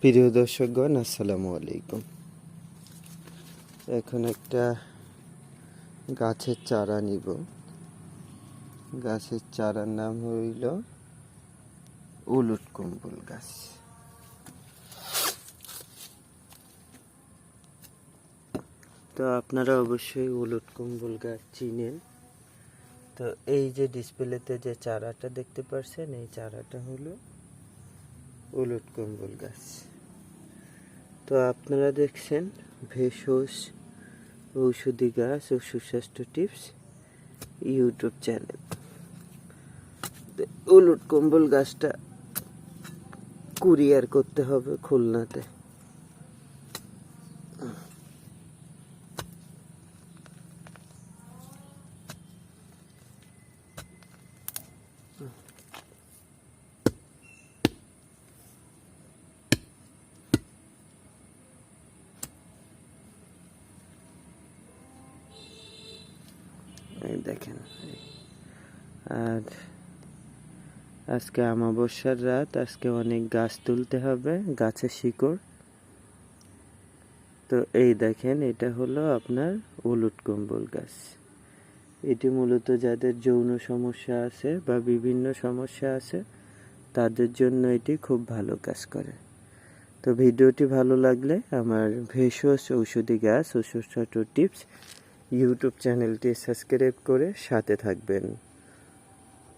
প্রিয় দর্শকগণ, আসসালামু আলাইকুম। এখন একটা গাছের চারা নিব। গাছের চারার নাম হইল উলুট কম্বল গাছ। তো আপনারা অবশ্যই উলুট কম্বল গাছ চিনেন। তো এই যে ডিসপ্লেতে যে চারাটা দেখতে পাচ্ছেন এই চারাটা হলো উলট কম্বল গাছ। তো আপনারা দেখছেন ভেষজ ঔষধি গাছ ও সুস্বাস্থ্য টিপস ইউটিউব চ্যানেল। উলুট কম্বল গাছটা কুরিয়ার করতে হবে খুলনাতে এই দেখেন। আর আজকে আমাবস্যার রাত, আজকে অনেক গাছ তুলতে হবে, গাছের শিকড়। তো এই দেখেন, এটা হলো আপনার উলুট কম্বল গাছ। এটি মূলত যাদের যৌন সমস্যা আছে বা বিভিন্ন সমস্যা আছে, তাদের জন্য এটি খুব ভালো কাজ করে। তো ভিডিওটি ভালো লাগলে আমার ভেষজ ঔষধি গাছ ও সুস্বাস্থ্য টিপস ইউটিউব চ্যানেলটি সাবস্ক্রাইব করে সাথে থাকবেন।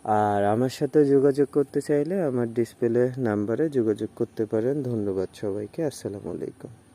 আর আমার সাথে যোগাযোগ করতে চাইলে আমার ডিসপ্লে নাম্বারে যোগাযোগ করতে পারেন। ধন্যবাদ সবাইকে। আসসালামু আলাইকুম।